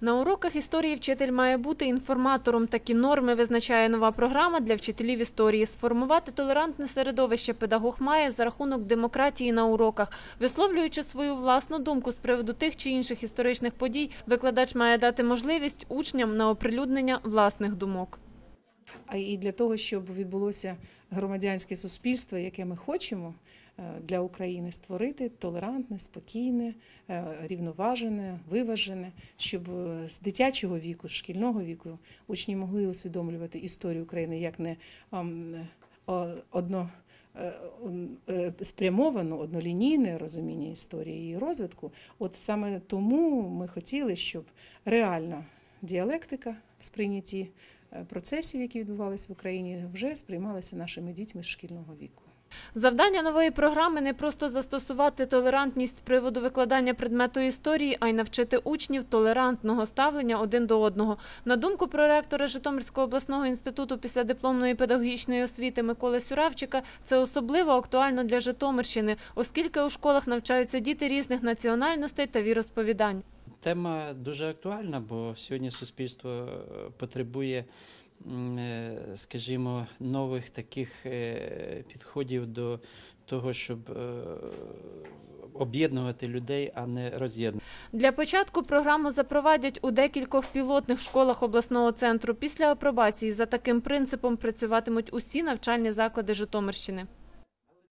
На уроках історії вчитель має бути інформатором. Такі норми визначає нова програма для вчителів історії. Сформувати толерантне середовище педагог має за рахунок демократії на уроках. Висловлюючи свою власну думку з приводу тих чи інших історичних подій, викладач має дати можливість учням на оприлюднення власних думок. а і для того, щоб відбулося громадянське суспільство, яке ми хочемо для України створити толерантне, спокійне, е, рівноважене, виважене, щоб е, з дитячого віку, з шкільного віку учні могли усвідомлювати історію України як не одно. е, е, Спрямовано однолінійне розуміння історії і розвитку. От саме тому ми хотіли, щоб реальна діалектика в сприйнятті е, процесів, які відбувалися в Україні, вже сприймалися нашими дітьми з шкільного віку. Завдання нової програми не просто застосувати толерантність з приводу викладання предмету історії, а й навчити учнів толерантного ставлення один до одного. На думку проректора Житомирського обласного інституту післядипломної педагогічної освіти Миколи Сюравчика, це особливо актуально для Житомирщини, оскільки у школах навчаються діти різних національностей та віросповідань. Тема дуже актуальна, бо сьогодні суспільство е, потребує, е, скажімо, нових таких е, підходів до того, щоб об'єднувати людей, а не роз'єднувати. Для початку програму запровадять у декількох пілотних школах обласного центру. Після апробації за таким принципом працюватимуть усі навчальні заклади Житомирщини.